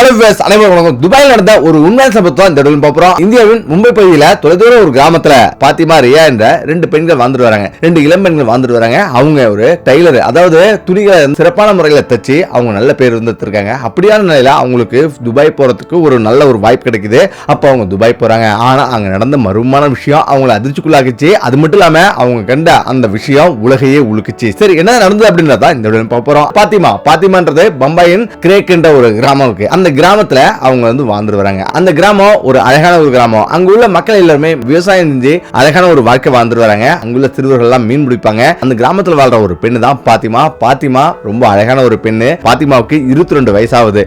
Ojalá viewers அனைவரும் வணக்கம். துபாயில் நடந்த ஒரு உண்மையான சம்பவம் இந்த இடத்துல பார்ப்போம் இந்தியாவின் மும்பை பகுதியில் தொலைதூர ஒரு கிராமத்தில் பாத்திமா ரியா என்ற ரெண்டு பெண்கள் வாழ்ந்துட்டு வராங்க. ரெண்டு இளம் பெண்கள் வாழ்ந்துட்டு வராங்க. அவங்க ஒரு டைலர் அதாவது துணிகளை சிறப்பான முறையில் தச்சு அவங்க நல்ல பேர் இருந்துருக்காங்க அப்படியான நிலையில் அவங்களுக்கு துபாய் போகிறதுக்கு ஒரு நல்ல ஒரு வாய்ப்பு கிடைக்குது. அப்போ அவங்க துபாய் போகிறாங்க ஆனால் அங்கே நடந்த மர்மமான விஷயம் அவங்களை அதிர்ச்சிக்குள்ளாக்குச்சு. அது மட்டும் இல்லாமல் அவங்க கண்ட அந்த விஷயம் உலகையே உழுக்குச்சு சரி என்ன நடந்தது அப்படின்றத இந்த வீடியோல பார்ப்போம் பாத்திமா பாத்திமான்றது பம்பாயின் கிரேக் என்ற ஒரு கிராமம் இருக்கு. அந்த கிராம கிராமத்தில் அவங்க வந்து வாழ்ந்துட்டு வராங்க. அந்த கிராமம் ஒரு அழகான ஒரு கிராமம். அங்கே உள்ள மக்கள் எல்லாருமே விவசாயம் செஞ்சு அழகான ஒரு வாழ்க்கை வாழ்ந்துட்டு வராங்க. அங்குள்ள சிறுவர்கள் எல்லாம் மீன் பிடிப்பாங்க. அந்த கிராமத்தில் வாழ்ற ஒரு பெண்ணு தான் பாத்திமா. பாத்திமா ரொம்ப அழகான ஒரு பெண்ணு. பாத்திமாவுக்கு இருபத்தி ரெண்டு வயசாகுது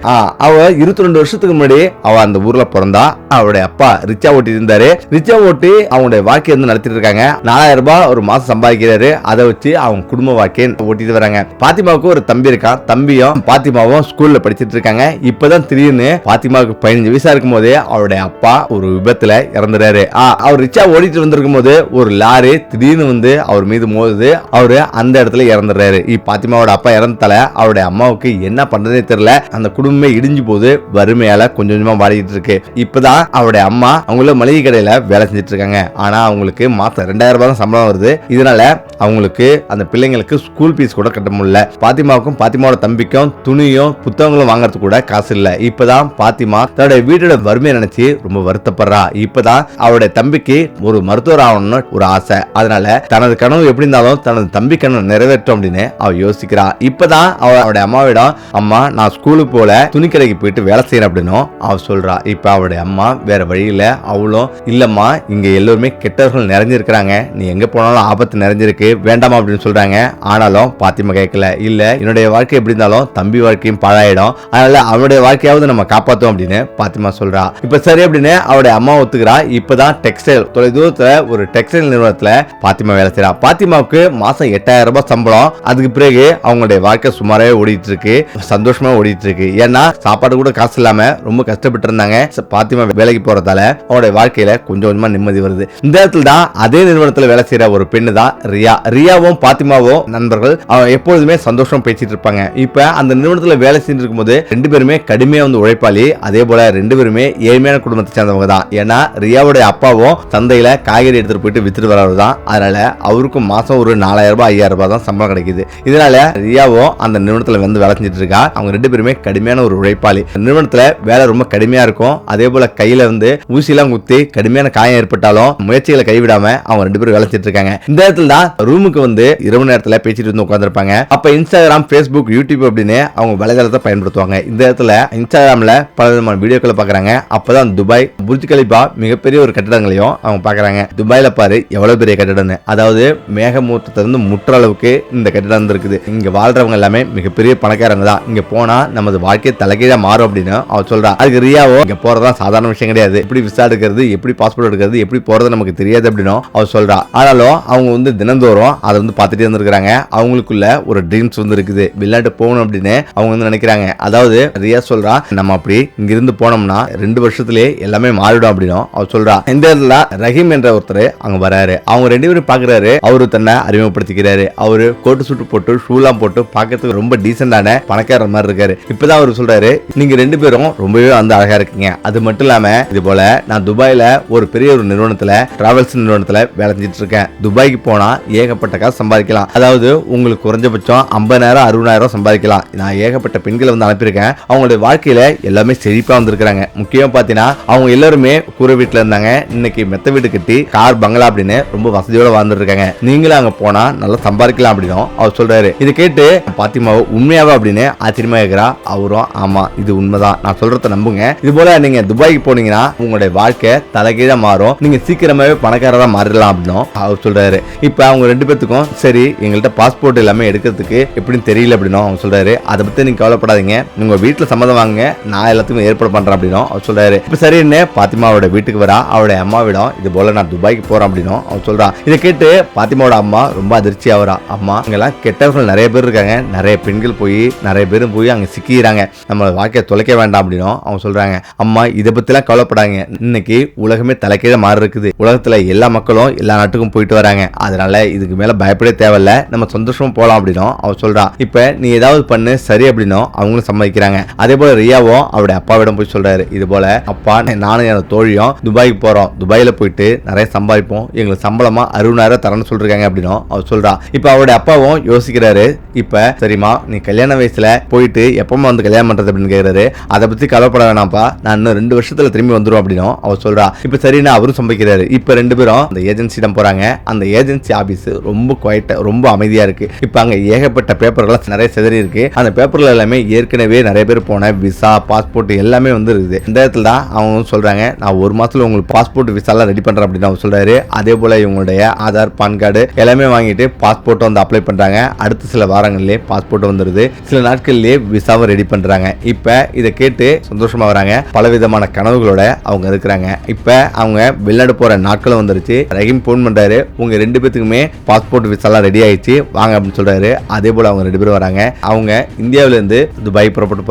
அவ இருபத்தி ரெண்டு வருஷத்துக்கு முன்னாடி அவ அந்த ஊர்ல பிறந்தா. அவருடைய அப்பா ரிச்சா ஓட்டி இருந்தாரு. ரிச்சா ஓட்டி அவங்களுடைய வாழ்க்கை வந்து நடத்திட்டு இருக்காங்க. நாலாயிரம் ரூபாய் ஒரு மாசம் சம்பாதிக்கிறாரு. அதை வச்சு அவங்க குடும்ப வாழ்க்கையை ஓட்டிட்டு வராங்க. பாத்திமாவுக்கு ஒரு தம்பி இருக்கான். தம்பியும் பாத்திமாவும் ஸ்கூல்ல படிச்சிட்டு இருக்காங்க. இப்பதான் திடீர்னு பாத்திமாவுக்கு பதினஞ்சு வயசா இருக்கும் போதே அவருடைய அப்பா ஒரு விபத்துல இறந்துறாரு. ஆ, அவர் ரிச்சா ஓடிட்டு வந்திருக்கும் போது ஒரு லாரி திடீர்னு வந்து அவர் மீது மோதுது. அவரு அந்த இடத்துல இறந்துடுறாரு பாத்திமாவோட அப்பா இறந்ததால அவருடைய அம்மாவுக்கு என்ன பண்றதே தெரியல. அந்த குடும்பமே இடிஞ்சு போது வறுமையால கொஞ்சம் கொஞ்சமா வாடிக்கிட்டு இருக்கு. இப்பதான் அவருடைய அம்மா அவங்கள மளிகை கடையில வேலை செஞ்சுட்டு இருக்காங்க ஆனா அவங்களுக்கு மாசம் ரெண்டாயிரம் ரூபாய் தான் சம்பளம் வருது. இதனால அவங்களுக்கு அந்த பிள்ளைங்களுக்கு ஸ்கூல் ஃபீஸ் கூட கட்ட முடியல. பாத்திமாவுக்கும் பாத்திமாவோட தம்பிக்கும் துணியும் புத்தகங்களும் வாங்குறதுக்கு கூட காசு இல்லை. இப்பதான் பாத்திமா தன்னுடைய வீட்டோட வறுமையை நினைச்சு ரொம்ப வருத்தப்படுறா. இப்பதான் அவருடைய தம்பிக்கு ஒரு மருத்துவர் ஆகணும்னு ஒரு ஆசை. அதனால தனது கனவு எப்படி இருந்தாலும் தனது தம்பி கனவு நிறைவேற்றும் அப்படின்னு அவ யோசிக்கிறா. இப்பதான் அவ அவருடைய அம்மாவிடம் அம்மா நான் ஸ்கூலுக்கு போல துணிக்கடைக்கு போயிட்டு வேலை செய்யறேன் அப்படின்னும் அவ சொல்றா. இப்ப அவருடைய அம்மா வேற வழியில அவளும் இல்லம்மா இங்க எல்லோருமே கெட்டவர்கள் நிறைஞ்சிருக்கிறாங்க. நீ எங்க போனாலும் ஆபத்து நிறைஞ்சிருக்கு. வேண்டாமா அப்படின்னு சொல்றாங்க. ஆனாலும் பாத்திமா கேட்கல. இல்ல என்னுடைய வாழ்க்கை எப்படி இருந்தாலும் தம்பி வாழ்க்கையும் பாழாயிடும். அதனால அவனுடைய வாழ்க்கையாவது நம்ம காப்பாத்தோம் அப்படின்னு பாத்திமா சொல்றா. இப்ப சரி அப்படின்னு அவருடைய அம்மா ஒத்துக்கிறா. இப்பதான் டெக்ஸ்டைல் தொலை தூரத்துல ஒரு டெக்ஸ்டைல் நிறுவனத்துல பாத்திமா வேலை செய்யறா பாத்திமாவுக்கு மாசம் எட்டாயிரம் ரூபாய் சம்பளம். அதுக்கு பிறகு அவங்களுடைய வாழ்க்கை சுமாராவே ஓடிட்டு இருக்கு சந்தோஷமா ஓடிட்டு இருக்கு ஏன்னா சாப்பாடு கூட காசு இல்லாம ரொம்ப கஷ்டப்பட்டு இருந்தாங்க பாத்திமா வேலைக்கு போறதால அவங்களுடைய வாழ்க்கையில கொஞ்சம் கொஞ்சமா நிம்மதி வருது. இந்த இடத்துல தான் அதே நிறுவனத்துல வேலை செய்யற ஒரு பெண்ணு தான் ரியா. ரியாவும் பாத்திமாவும் நண்பர்கள். எப்பொழுதுமே சந்தோஷம் பேசிட்டு இருப்பாங்க. இப்ப அந்த நிறுவனத்துல வேலை செஞ்சிருக்கும் போது ரெண்டு பேருமே கடுமையா வந்து உழைப்பாளி. அதே போல ரெண்டு பேருமே ஏழ்மையான குடும்பத்தை சேர்ந்தவங்க தான். ஏன்னா ரியாவுடைய அப்பாவும் சந்தையில காய்கறி எடுத்துட்டு போயிட்டு வித்துட்டு வரவர் தான். அதனால அவருக்கும் மாசம் ஒரு நாலாயிரம் ரூபாய் ஐயாயிரம் ரூபாய் தான் சம்பளம் கிடைக்குது. இதனால ரியாவும் அந்த நிறுவனத்துல வந்து வேலை செஞ்சுட்டு இருக்கா. அவங்க ரெண்டு பேருமே கடுமையான ஒரு உழைப்பாளி. நிறுவனத்துல வேலை ரொம்ப கடுமையா இருக்கும். அதே போல கையில வந்து ஊசியெல்லாம் குத்தி கடுமையான காயம் ஏற்பட்டாலும் முயற்சிகளை கைவிடாம அவங்க ரெண்டு பேரும் வேலை செஞ்சுட்டு இருக்காங்க. இந்த இடத்துல தான் ரூமுக்கு வந்து இரவு நேரத்துல பேசிட்டு வந்து உட்காந்துருப்பாங்க அப்ப இன்ஸ்டாகிராம் ஃபேஸ்புக் யூடியூப் அப்படின்னு அவங்க வலைதளத்தை பயன்படுத்துவாங்க. இந்த இடத்துல இன்ஸ்டாகிராமில் பல விதமான வீடியோக்களை பார்க்குறாங்க. அப்போ தான் துபாய் புர்ஜ் கலிபா மிகப்பெரிய ஒரு கட்டிடங்களையும் அவங்க பார்க்குறாங்க. துபாயில் பாரு எவ்வளோ பெரிய கட்டிடம்னு. அதாவது மேகமூர்த்தத்திலிருந்து முற்ற அளவுக்கு இந்த கட்டிடம் இருக்குது இங்கே வாழ்கிறவங்க எல்லாமே மிகப்பெரிய பணக்காரங்க தான். இங்கே போனால் நமது வாழ்க்கை தலைகீழாக மாறும் அப்படின்னு அவர் சொல்றா. அதுக்கு ரியாவோ இங்கே போறதா சாதாரண விஷயம் கிடையாது. எப்படி விசா எடுக்கிறது எப்படி பாஸ்போர்ட் எடுக்கிறது எப்படி போகிறது நமக்கு தெரியாது அப்படின்னு அவர் சொல்கிறா ஆனாலும் அவங்க வந்து தினந்தோறும் அதை வந்து பார்த்துட்டே இருந்திருக்கிறாங்க. அவங்களுக்குள்ள ஒரு ட்ரீம்ஸ் வந்து இருக்குது. வெளிநாட்டு போகணும் அப்படின்னு அவங்க வந்து நினைக்கிறாங்க. அதாவது ரியா சொல்றா நம்ம அப்படி இங்கிருந்து போனோம்னா ரெண்டு வருஷத்துலேயே எல்லாமே மாறிடும் அப்படின்னும் அவர் சொல்றா. இந்த இடத்துல ரஹீம் என்ற ஒருத்தர் அங்க வராரு. அவங்க ரெண்டு பேரும் பாக்குறாரு. அவரு தன்னை அறிமுகப்படுத்திக்கிறாரு. அவரு கோட்டு சூட்டு போட்டு ஷூலாம் போட்டு பார்க்கறதுக்கு ரொம்ப டீசென்டான பணக்காரர் மாதிரி இருக்காரு. இப்பதான் அவர் சொல்றாரு நீங்க ரெண்டு பேரும் ரொம்பவே வந்து அழகா இருக்கீங்க. அது மட்டும் இல்லாம இது போல நான் துபாயில ஒரு பெரிய ஒரு நிறுவனத்துல டிராவல்ஸ் நிறுவனத்துல வேலை செஞ்சுட்டு இருக்கேன். துபாய்க்கு போனா ஏகப்பட்ட காசு சம்பாதிக்கலாம். அதாவது உங்களுக்கு குறைஞ்சபட்சம் ஐம்பதாயிரம் அறுபதாயிரம் சம்பாதிக்கலாம். நான் ஏகப்பட்ட பெண்களை வந்து அனுப்பியிருக்கேன். அவங்களுடைய வாழ்க்கையில எல்லாமே செழிப்பா வந்திருக்கிறாங்க. முக்கியம் பாத்தீங்கன்னா அவங்க எல்லாருமே கூரை வீட்டுல இருந்தாங்க. இன்னைக்கு மெத்த வீடு கட்டி கார் பங்களா அப்படின்னு ரொம்ப வசதியோட வாழ்ந்துட்டு இருக்காங்க நீங்களும் அங்க போனா நல்லா சம்பாதிக்கலாம் அப்படின்னும் அவர் சொல்றாரு. இதை கேட்டு பாத்திமாவை உண்மையாவா அப்படின்னு ஆச்சரியமா கேக்குறா. அவரும் ஆமா இது உண்மைதான். நான் சொல்றத நம்புங்க. இது போல நீங்க துபாய்க்கு போனீங்கன்னா உங்களுடைய வாழ்க்கை தலைகீழா மாறும். நீங்க சீக்கிரமாவே பணக்காரரா மாறிடலாம் அப்படின்னும் அவர் சொல்றாரு. இப்ப அவங்க ரெண்டு பேத்துக்கும் சரி எங்கள்கிட்ட பாஸ்போர்ட் எல்லாமே எடுக்கிறதுக்கு எப்படின்னு தெரியல அப்படின்னும் அவங்க சொல்றாரு. அதை பத்தி நீங்க கவலைப்படாதீங்க. உங்க வீட்டுல சம்மதம் வாங்க நான் எல்லாத்துக்கும் ஏற்பாடு பண்ணுறேன் அப்படின்னும் அவர் சொல்றாரு. இப்ப சரின்னு பாத்திமாவோட வீட்டுக்கு வரா. அவளோட அம்மாவிடம் இது போல நான் துபாய்க்கு போறேன் அப்படின்னும் அவர் சொல்றான் இதை கேட்டு பாத்திமாவோட அம்மா ரொம்ப அதிர்ச்சி ஆகிறா. அம்மா இங்கெல்லாம் கெட்டவர்கள் நிறைய பேர் இருக்காங்க. நிறைய பெண்கள் போய் நிறைய பேரும் போய் அங்க சிக்கிறாங்க நம்ம வாழ்க்கையை தொலைக்க வேண்டாம் அப்படின்னும் அவங்க சொல்றாங்க. அம்மா இதை பற்றிலாம் கவலைப்படாங்க இன்னைக்கு உலகமே தலைக்கீழ மாறி இருக்குது. உலகத்துல எல்லா மக்களும் எல்லா நாட்டுக்கும் போயிட்டு வராங்க. அதனால இதுக்கு மேல பயப்படவே தேவையில்ல. நம்ம சந்தோஷமா போகலாம் அப்படின்னும் அவன் சொல்றான் இப்ப நீ ஏதாவது பண்ணு சரி அப்படின்னும் அவங்களும் சம்மதிக்கிறாங்க. அதே போல ரியா ஐயாவும் அவருடைய அப்பாவிடம் போய் சொல்றாரு இது போல அப்பா நானும் என் தோழியும் துபாய்க்கு போறோம். துபாயில போயிட்டு நிறைய சம்பாதிப்போம். எங்களுக்கு சம்பளமா அறுபதாயிரம் தரேன்னு சொல்றாங்க அப்படின்னும் அவர் சொல்றா. இப்ப அவருடைய அப்பாவும் யோசிக்கிறாரு இப்ப சரிம்மா நீ கல்யாண வயசுல போயிட்டு எப்பமா வந்து கல்யாணம் பண்றது? அப்படின்னு கேக்குறாரு. அதை பத்தி கவலைப்பட வேணாம்ப்பா. நான் இன்னும் ரெண்டு வருஷத்துல திரும்பி வந்துரும் அப்படின்னும் அவர் சொல்றா. இப்ப சரின்னு அவரும் சம்பாதிக்கிறாரு இப்ப ரெண்டு பேரும் அந்த ஏஜென்சிடம் போறாங்க. அந்த ஏஜென்சி ஆபீஸ் ரொம்ப குவைட்டா ரொம்ப அமைதியா இருக்கு. இப்ப அங்க ஏகப்பட்ட பேப்பர்கள்லாம் நிறைய சிதறி இருக்கு. அந்த பேப்பர்ல எல்லாமே ஏற்கனவே நிறைய பேர் போன விசா பாஸ்போர்ட் எல்லாமே வந்து இருக்குது இந்த இடத்துல தான் அவங்க சொல்கிறாங்க நான் ஒரு மாதத்தில் உங்களுக்கு பாஸ்போர்ட் விசாலாம் ரெடி பண்ணுறேன் அப்படின்னு அவர் சொல்கிறாரு அதே போல் இவங்களுடைய ஆதார் பான் கார்டு எல்லாமே வாங்கிட்டு பாஸ்போர்ட்டை வந்து அப்ளை பண்ணுறாங்க அடுத்த சில வாரங்களிலே பாஸ்போர்ட் வந்துடுது சில நாட்கள்லேயே விசாவை ரெடி பண்ணுறாங்க இப்போ இதை கேட்டு சந்தோஷமாக வராங்க. பலவிதமான கனவுகளோட அவங்க இருக்கிறாங்க. இப்போ அவங்க வெளிநாடு போகிற நாட்களும் வந்துருச்சு. ரஹீம் ஃபோன் பண்ணுறாரு உங்கள் ரெண்டு பேத்துக்குமே பாஸ்போர்ட் விசாலாம் ரெடி ஆயிடுச்சு. வாங்க அப்படின்னு சொல்கிறாரு அதே போல் அவங்க ரெண்டு பேரும் வராங்க. அவங்க இந்தியாவிலேருந்து துபாய் புறப்பட்டு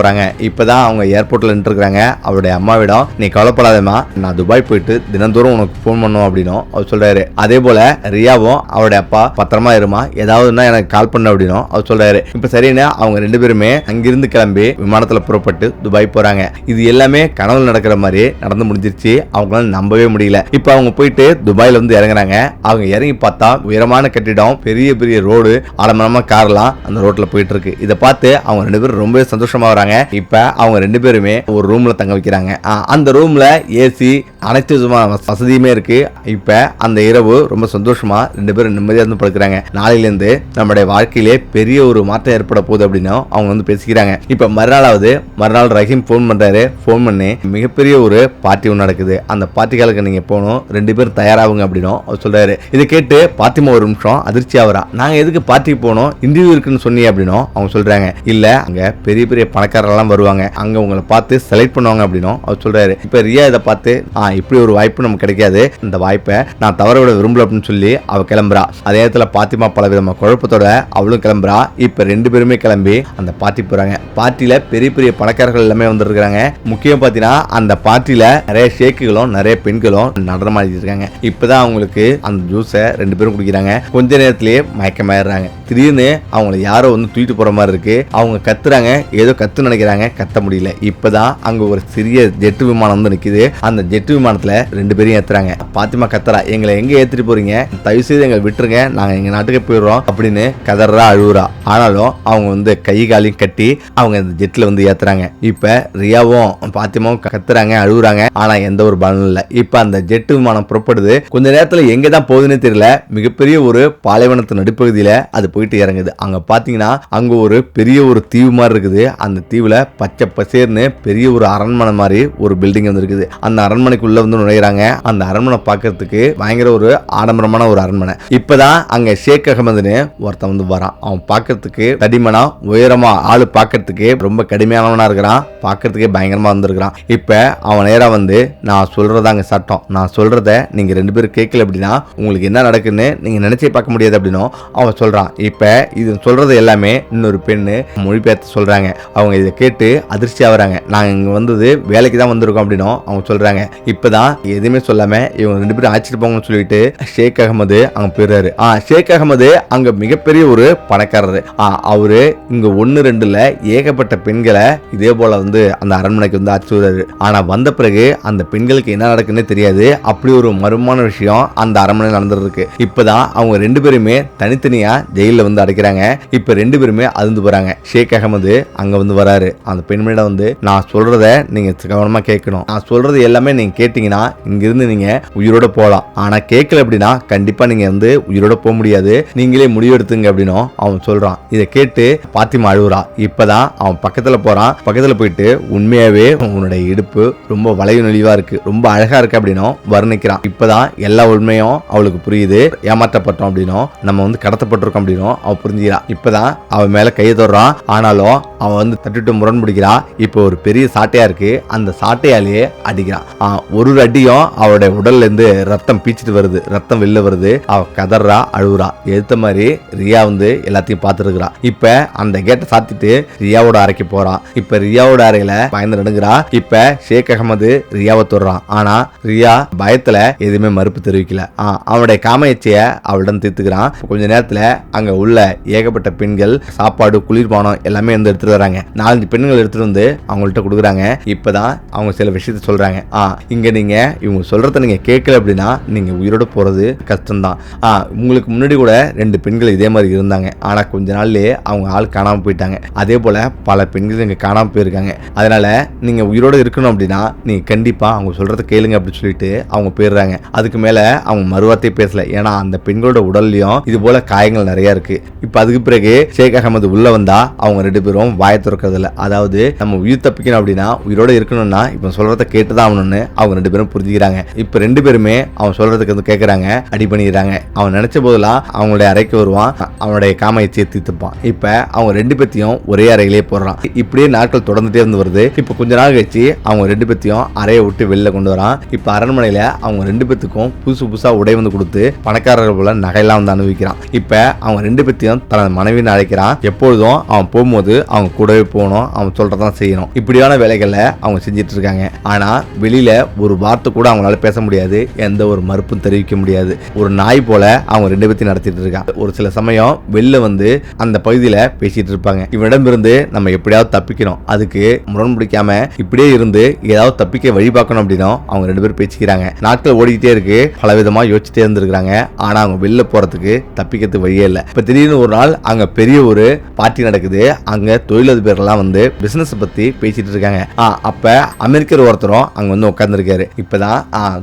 இப்போ தான் அவங்க ஏர்போர்ட்ல நின்றுருக்காங்க அவருடைய அம்மாவிடம் நீ கவலைப்படாதம்மா நான் துபாய் போயிட்டு தினந்தோறும் உனக்கு ஃபோன் பண்ணும் அப்படின்னும் அவர் சொல்றாரு. அதே போல ரியாவும் அவருடைய அப்பா பத்திரமா இருமா ஏதாவதுன்னா எனக்கு கால் பண்ண அப்படின்னும் அவர் சொல்றாரு. இப்ப சரின்னு அவங்க ரெண்டு பேருமே அங்கிருந்து கிளம்பி விமானத்துல புறப்பட்டு துபாய் போறாங்க. இது எல்லாமே கனவுல நடக்கிற மாதிரி நடந்து முடிஞ்சிருச்சு. அவங்களால நம்பவே முடியல. இப்ப அவங்க போயிட்டு துபாயில வந்து இறங்குறாங்க. அவங்க இறங்கி பார்த்தா உயரமான கட்டிடம் பெரிய பெரிய ரோடு ஆடம்பரமா கார்லாம் அந்த ரோட்ல போயிட்டு இருக்கு. இதை பார்த்து அவங்க ரெண்டு பேரும் ரொம்பவே சந்தோஷமா வராங்க. இப்ப அவங்க அவங்க ரெண்டு பேருமே ஒரு ரூம்ல தங்க வைக்கிறாங்க. அந்த ரூம்ல ஏசி அனைத்து விதமான வசதியுமே இருக்கு. இப்ப அந்த இரவு ரொம்ப சந்தோஷமா ரெண்டு பேரும் நிம்மதியா இருந்து படுக்கிறாங்க. நாளையில இருந்து நம்மளுடைய வாழ்க்கையிலே பெரிய ஒரு மாற்றம் ஏற்பட போகுது அப்படின்னு அவங்க வந்து பேசிக்கிறாங்க. இப்ப மறுநாளாவது மறுநாள் ரஹீம் ஃபோன் பண்றாரு. ஃபோன் பண்ணி மிகப்பெரிய ஒரு பார்ட்டி ஒன்று நடக்குது. அந்த பார்ட்டிக்காலுக்கு நீங்க போகணும். ரெண்டு பேரும் தயாராகுங்க அப்படின்னும் அவர் சொல்றாரு. இதை கேட்டு பாத்திமா ஒரு நிமிஷம் அதிர்ச்சி ஆகுறா. நாங்க எதுக்கு பார்ட்டிக்கு போனோம் இன்டர்வியூ இருக்குன்னு சொன்னீங்க அப்படின்னும் அவங்க சொல்றாங்க. இல்ல அங்க பெரிய பெரிய பணக்காரர்லாம் வருவாங்க. அங்கே உங்களை பார்த்து செலக்ட் பண்ணுவாங்க அப்படின்னும் அவர் சொல்கிறாரு இப்போ ரியா இதை பார்த்து ஆ இப்படி ஒரு வாய்ப்பு நமக்கு கிடைக்காது. இந்த வாய்ப்பை நான் தவற விட விரும்பல அப்படின்னு சொல்லி அவள் கிளம்புறா. அதே நேரத்தில் பாத்திமா பல விதமாக குழப்பத்தோட அவளும் கிளம்புறா. இப்போ ரெண்டு பேருமே கிளம்பி அந்த பார்ட்டி போகிறாங்க பார்ட்டியில் பெரிய பெரிய பணக்காரர்கள் எல்லாமே வந்துருக்காங்க முக்கியம் பார்த்தீங்கன்னா அந்த பார்ட்டியில் நிறைய ஷேக்குகளும் நிறைய பெண்களும் நடனமாடிட்டு இருக்காங்க. இப்பதான் அவங்களுக்கு அந்த ஜூஸை ரெண்டு பேரும் குடிக்கிறாங்க. கொஞ்ச நேரத்திலேயே மயக்கமாயிடுறாங்க. திடீர்னு அவங்கள யாரோ வந்து தூக்கிட்டு போகிற மாதிரி இருக்குது அவங்க கத்துறாங்க ஏதோ கத்து நினைக்கிறாங்க கத்த முடியும் முடியல. இப்போதான் அங்க ஒரு சிறிய ஜெட்டு விமானம் வந்து நிக்குது. அந்த ஜெட்டு விமானத்துல ரெண்டு பேரையும் ஏத்துறாங்க. பாத்திமா கத்தரா எங்களை எங்க ஏத்திட்டு போறீங்க? தயவு செய்து எங்களை விட்டுருங்க. நாங்க எங்க நாட்டுக்கு போயிடுறோம் அப்படின்னு கதறா அழுவுறா. ஆனாலும் அவங்க வந்து கை காலையும் கட்டி அவங்க அந்த ஜெட்ல வந்து ஏத்துறாங்க. இப்ப ரியாவும் பாத்திமாவும் கத்துறாங்க அழுகுறாங்க ஆனா எந்த ஒரு பலனும் இல்ல. இப்ப அந்த ஜெட்டு விமானம் புறப்படுது. கொஞ்ச நேரத்துல எங்க தான் போகுதுன்னு தெரியல. மிகப்பெரிய ஒரு பாலைவனத்து நடுப்பகுதியில அது போயிட்டு இறங்குது. அங்க பாத்தீங்கன்னா அங்க ஒரு பெரிய ஒரு தீவு மாதிரி இருக்குது. அந்த தீவுல பச்சை பசேர்னு பெரிய ஒரு அரண்மனை மாதிரி ஒரு பில்டிங் வந்து இருக்குது அந்த அரண்மனைக்குள்ள வந்து நுழையிறாங்க. அந்த அரண்மனை பார்க்கறதுக்கு பயங்கர ஒரு ஆடம்பரமான ஒரு அரண்மனை. இப்பதான் அங்க ஷேக் அகமதுன்னு ஒருத்தன் வந்து வரான். அவன் பார்க்கறதுக்கு தடிமனா உயரமா ஆளு பார்க்கறதுக்கு ரொம்ப கடுமையானவனா இருக்கிறான். பார்க்கறதுக்கே பயங்கரமா வந்திருக்கிறான். இப்ப அவன் நேரம் வந்து நான் சொல்றதாங்க சட்டம். நான் சொல்றத நீங்க ரெண்டு பேரும் கேட்கல அப்படின்னா உங்களுக்கு என்ன நடக்குன்னு நீங்க நினைச்சே பார்க்க முடியாது அப்படின்னும் அவன் சொல்றான். இப்ப இது சொல்றது எல்லாமே இன்னொரு பெண்ணு மொழிபெயர்த்து சொல்றாங்க. அவங்க இதை கேட்டு அதிர்ச்சி ஆகுறாங்க. நாங்கள் இங்க வந்தது வேலைக்கு தான் வந்திருக்கோம் அப்படின்னும். அவங்க சொல்றாங்க இப்பதான் எதுவுமே சொல்லாமல் இவங்க ரெண்டு பேரும் அழைச்சிட்டு போங்கன்னு சொல்லிட்டு ஷேக் அகமது அங்கே போயிடுறாரு. ஆ ஷேக் அகமது அங்க மிகப்பெரிய ஒரு பணக்காரரு. ஆ அவரு இங்க ஒன்னு ரெண்டில் ஏகப்பட்ட பெண்களை இதே போல் வந்து அந்த அரண்மனைக்கு வந்து அழைச்சு விடுறாரு ஆனா வந்த பிறகு அந்த பெண்களுக்கு என்ன நடக்குன்னு தெரியாது. அப்படி ஒரு மர்மமான விஷயம் அந்த அரண்மனை நடந்துருக்கு. இப்பதான் அவங்க ரெண்டு பேருமே தனித்தனியா ஜெயிலில் வந்து அடைக்கிறாங்க. இப்ப ரெண்டு பேருமே அருந்து போறாங்க. ஷேக் அகமது அங்க வந்து வராரு. அந்த பெண்மணியிடம் வந்து நான் சொல்றத நீங்க கவனமா கேட்கணும். நான் சொல்றது எல்லாமே நீங்க கேட்டீங்கன்னா இங்கிருந்து நீங்க உயிரோட போகலாம் ஆனா கேட்கல அப்படின்னா கண்டிப்பா நீங்க வந்து உயிரோட போக முடியாது. நீங்களே முடிவெடுத்துங்க அப்படின்னும் அவன் சொல்றான். இதை கேட்டு பாத்திமா அழுகுறா. இப்பதான் அவன் பக்கத்துல போறான். பக்கத்துல போயிட்டு உண்மையாவே உன்னுடைய இடுப்பு ரொம்ப வளைவு நெளிவா இருக்கு. ரொம்ப அழகா இருக்கு அப்படின்னும் வர்ணிக்கிறான். இப்பதான் எல்லா உண்மையும் அவளுக்கு புரியுது. ஏமாற்றப்பட்டோம் அப்படின்னும் நம்ம வந்து கடத்தப்பட்டிருக்கோம் அப்படின்னும் அவள் புரிஞ்சுக்கிறான் இப்பதான் அவன் மேல கையை தொடுறான். ஆனாலும் அவன் வந்து தட்டிட்டு முரண்பிடிக்கிறா இப்போ ஒரு பெரிய சாட்டையா இருக்கு. அந்த சாட்டையாலேயே அடிக்கிறான். ஒரு அடியும் அவளுடைய உடல்ல இருந்து ரத்தம் பீச்சிட்டு வருது. ரத்தம் வெளில வருது. அவ கதறா அழுகுறா. எடுத்த மாதிரி ரியா வந்து எல்லாத்தையும் பார்த்துருக்குறா இப்ப அந்த கேட்டை சாத்திட்டு ரியாவோட அறைக்கு போறான். இப்ப ரியாவோட அறையில பயந்து நடுங்குறா. இப்ப ஷேக் அகமது ரியாவை தொடுறான். ஆனா ரியா பயத்துல எதுவுமே மறுப்பு தெரிவிக்கல. அவனுடைய காமயச்சிய அவளிடம் தீர்த்துக்கிறான். கொஞ்ச நேரத்துல அங்க உள்ள ஏகப்பட்ட பெண்கள் சாப்பாடு குளிர்பானம் எல்லாமே வந்து எடுத்துட்டு வராங்க. நாலஞ்சு பெண்கள் எடுத்துட்டு வந்து அவங்கள்ட்ட கொடுக்குறாங்க. இப்போதான் அவங்க சில விஷயத்த சொல்றாங்க. ஆ இங்க நீங்க இவங்க சொல்றத நீங்க கேட்கல அப்படின்னா நீங்க உயிரோட போறது கஷ்டம்தான். ஆ உங்களுக்கு முன்னாடி கூட ரெண்டு பெண்கள் இதே மாதிரி இருந்தாங்க. ஆனா கொஞ்ச நாள்லயே அவங்க ஆள் காணாம போயிட்டாங்க. அதே போல பல பெண்கள் இங்க காணாம போயிருக்காங்க. அதனால நீங்க உயிரோட இருக்கணும் அப்படின்னா நீங்க கண்டிப்பா அவங்க சொல்றத கேளுங்க அப்படின்னு சொல்லிட்டு அவங்க போயிடுறாங்க. அதுக்கு மேல அவங்க மறுவார்த்தையே பேசல. ஏன்னா அந்த பெண்களோட உடல்லையும் இது போல காயங்கள் நிறைய இருக்கு. இப்ப அதுக்கு பிறகு ஷேக் அகமது உள்ள வந்தா அவங்க ரெண்டு பேரும் வாய திறக்கிறது அதாவது நம்ம உயிர் தப்பிக்கணும் அப்படின்னா உயிரோட இருக்கணும்னா சொல்கிறத சொல்றத கேட்டுதான் ஆகணும்னு அவங்க ரெண்டு பேரும் புரிஞ்சுக்கிறாங்க. இப்போ ரெண்டு பேருமே அவன் சொல்றதுக்கு வந்து கேட்குறாங்க அடி பண்ணிடுறாங்க அவன் நினைச்ச போதெல்லாம் அவங்களுடைய அறைக்கு வருவான் அவனுடைய காம எச்சியை தீர்த்துப்பான். இப்போ அவங்க ரெண்டு பேத்தையும் ஒரே அறையிலேயே போடுறான். இப்படியே நாட்கள் தொடர்ந்துட்டே இருந்து வருது. இப்போ கொஞ்ச நாள் கழிச்சு அவங்க ரெண்டு பேத்தையும் அறையை விட்டு வெளில கொண்டு வரான். இப்போ அரண்மனையில் அவங்க ரெண்டு பேத்துக்கும் புதுசு புதுசாக உடை வந்து கொடுத்து பணக்காரர்கள் போல நகையெல்லாம் வந்து அனுபவிக்கிறான் இப்போ அவங்க ரெண்டு பேத்தையும் தனது மனைவின்னு அழைக்கிறான். எப்பொழுதும் அவன் போகும்போது அவங்க கூடவே போகணும். அவன் தான் செய்யணும். இப்படியான வேலைகளை அவங்க செஞ்சுட்டு இருக்காங்க ஆனால் வெளியில் ஒரு வார்த்தை கூட அவங்களால பேச முடியாது. எந்த ஒரு மறுப்பும் தெரிவிக்க முடியாது. ஒரு நாய் போல அவங்க ரெண்டு பேர்த்தையும் நடத்திட்டு இருக்காங்க ஒரு சில சமயம் வெளில வந்து அந்த பகுதியில் பேசிட்டு இருப்பாங்க இவனிடமிருந்து நம்ம எப்படியாவது தப்பிக்கணும். அதுக்கு முரண் பிடிக்காம இப்படியே இருந்து ஏதாவது தப்பிக்க வழி பார்க்கணும் அப்படின்னா அவங்க ரெண்டு பேரும் பேசிக்கிறாங்க. நாட்கள் ஓடிக்கிட்டே இருக்கு. பல விதமாக யோசிச்சுட்டே இருந்திருக்காங்க ஆனால் அவங்க வெளில போறதுக்கு தப்பிக்கிறதுக்கு வழியே இல்லை. இப்போ திடீர்னு ஒரு நாள் அங்கே பெரிய ஒரு பார்ட்டி நடக்குது. அங்கே தொழிலதிபர்கள்லாம் வந்து பிஸ்னஸ் பத்தி பேசிட்டு இருக்காங்க. அப்போ அப்ப அமெரிக்கர் ஒருத்தரும் அங்க வந்து உட்கார்ந்துருக்காரு. இப்பதான்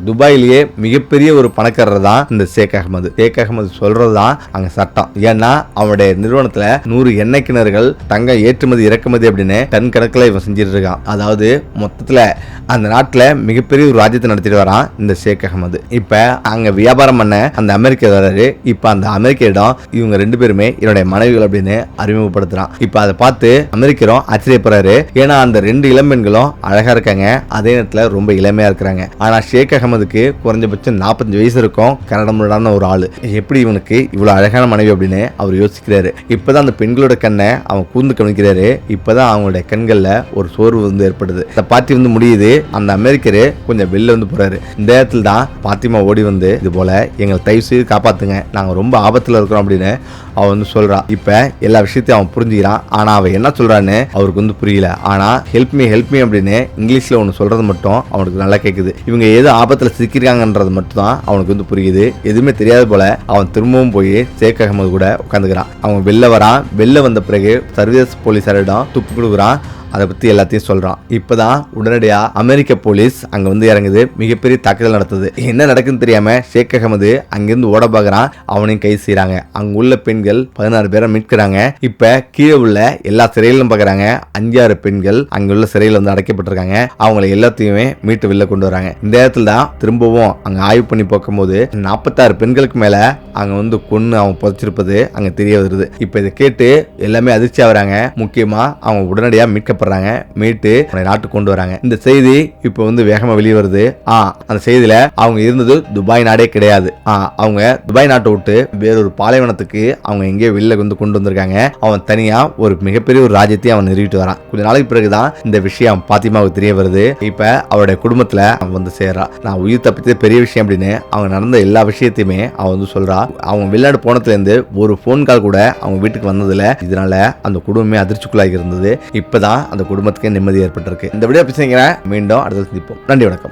துபாயிலேயே மிகப்பெரிய ஒரு பணக்காரர் தான் இந்த ஷேக் அகமது ஷேக் அகமது சொல்கிறது தான் அங்க சட்டம். ஏன்னா அவனுடைய நிறுவனத்துல நூறு எண்ணெய் கிணறுகள் தங்க ஏற்றுமதி இறக்குமதி அப்படின்னு டன் கணக்கில் இவன் செஞ்சுட்டு இருக்கான். அதாவது மொத்தத்துல அந்த நாட்டில் மிகப்பெரிய ஒரு ராஜ்யத்தை நடத்திட்டு வரான் இந்த ஷேக் அகமது. இப்போ அங்கே வியாபாரம் பண்ண அந்த அமெரிக்க வராரு இப்போ அந்த அமெரிக்கரிடம் இவங்க ரெண்டு பேருமே என்னுடைய மனைவிகள் அப்படின்னு அறிமுகப்படுத்துறான். இப்போ அதை பார்த்து அமெரிக்கரும் ஆச்சரியப்படுறாரு. ஏன்னா அந்த ரெண்டு இளம்பெண்களும் அழகா இருக்காங்க அதே நேரத்தில் ரொம்ப இளமையா இருக்கிறாங்க. ஆனால் ஷேக் அகமதுக்கு குறைஞ்சபட்சம் நாற்பத்தஞ்சு வயசு இருக்கும் கரடமுடான ஒரு ஆள். எப்படி இவனுக்கு இவ்வளோ அழகான மனைவி அப்படின்னு அவர் யோசிக்கிறாரு. இப்போதான் அந்த பெண்களோட கண்ணை அவன் கூர்ந்து கவனிக்கிறாரு. இப்போதான் அவங்களுடைய கண்களில் ஒரு சோர்வு வந்து ஏற்படுது. இந்த பார்ட்டி வந்து முடியுது அந்த அமெரிக்கரு கொஞ்சம் வெளில வந்து போறாரு. இந்த இடத்துல தான் பாத்திமா ஓடி வந்து இது போல எங்களை தயவு செய்து காப்பாத்துங்க. நாங்க ரொம்ப ஆபத்துல இருக்கிறோம் அப்படின்னு அவன் வந்து சொல்றான் இப்ப எல்லா விஷயத்தையும் அவன் புரிஞ்சுக்கிறான். ஆனா அவன் என்ன சொல்றான்னு அவருக்கு வந்து புரியல. ஆனா ஹெல்ப் மீ ஹெல்ப் மீ அப்படின்னு இங்கிலீஷ்ல ஒன்று சொல்றது மட்டும் அவனுக்கு நல்லா கேக்குது. இவங்க ஏதோ ஆபத்துல சிக்கிருக்காங்கன்றது மட்டும் தான் அவனுக்கு வந்து புரியுது. எதுவுமே தெரியாத போல அவன் திரும்பவும் போய் ஷேக் அகமது கூட உட்காந்துக்கிறான். அவன் வெளில வரான். வெளில வந்த பிறகு சர்வதேச போலீஸாரிடம் துப்பு கொடுக்குறான். அதை பற்றி எல்லாத்தையும் சொல்கிறோம் இப்போ தான் உடனடியாக அமெரிக்க போலீஸ் அங்கே வந்து இறங்குது. மிகப்பெரிய தாக்குதல் நடத்துது. என்ன நடக்குன்னு தெரியாமல் ஷேக் அகமது அங்கேருந்து ஓட பார்க்குறான். அவனையும் கை செய்கிறாங்க அங்கே உள்ள பெண்கள் பதினாறு பேரை மீட்கிறாங்க. இப்போ கீழே உள்ள எல்லா சிறையிலும் பார்க்குறாங்க. அஞ்சாறு பெண்கள் அங்கே உள்ள சிறையில் வந்து அடைக்கப்பட்டிருக்காங்க. அவங்கள எல்லாத்தையுமே மீட்டு வெளில கொண்டு வராங்க இந்த இடத்துல தான் திரும்பவும் அங்கே ஆய்வு பண்ணி பார்க்கும்போது நாற்பத்தாறு பெண்களுக்கு மேலே அங்கே வந்து கொன்று அவன் புதைச்சிருப்பது அங்கே தெரிய வருது. இப்போ இதை கேட்டு எல்லாமே அதிர்ச்சி ஆகுறாங்க. முக்கியமாக அவங்க உடனடியாக மீட்க மீட்கப்படுறாங்க மீட்டு அவனை நாட்டுக்கு கொண்டு வராங்க. இந்த செய்தி இப்போ வந்து வேகமாக வெளியே வருது. ஆ அந்த செய்தியில் அவங்க இருந்தது துபாய் நாடே கிடையாது. ஆ அவங்க துபாய் நாட்டை விட்டு வேறொரு பாலைவனத்துக்கு அவங்க எங்கேயோ வெளில வந்து கொண்டு வந்திருக்காங்க. அவன் தனியாக ஒரு மிகப்பெரிய ஒரு ராஜ்யத்தையும் அவன் நிறுவிட்டு வரான். கொஞ்ச நாளைக்கு பிறகுதான் இந்த விஷயம் பாத்திமாவுக்கு தெரிய வருது. இப்போ அவருடைய குடும்பத்தில் அவன் வந்து சேர்றான் நான் உயிர் தப்பித்தது பெரிய விஷயம் அப்படின்னு அவங்க நடந்த எல்லா விஷயத்தையுமே அவன் வந்து சொல்றா. அவங்க வெளிநாடு போனதுலேருந்து ஒரு ஃபோன் கால் கூட அவங்க வீட்டுக்கு வந்ததில்லை இதனால அந்த குடும்பமே அதிர்ச்சிக்குள்ளாகி இருந்தது. இப்போதான் அந்த குடும்பத்துக்கு நிம்மதி ஏற்பட்டிருக்கு. இந்த விட பிரச்சனைங்க மீண்டும் அடுத்த சந்திப்போம். நன்றி வணக்கம்.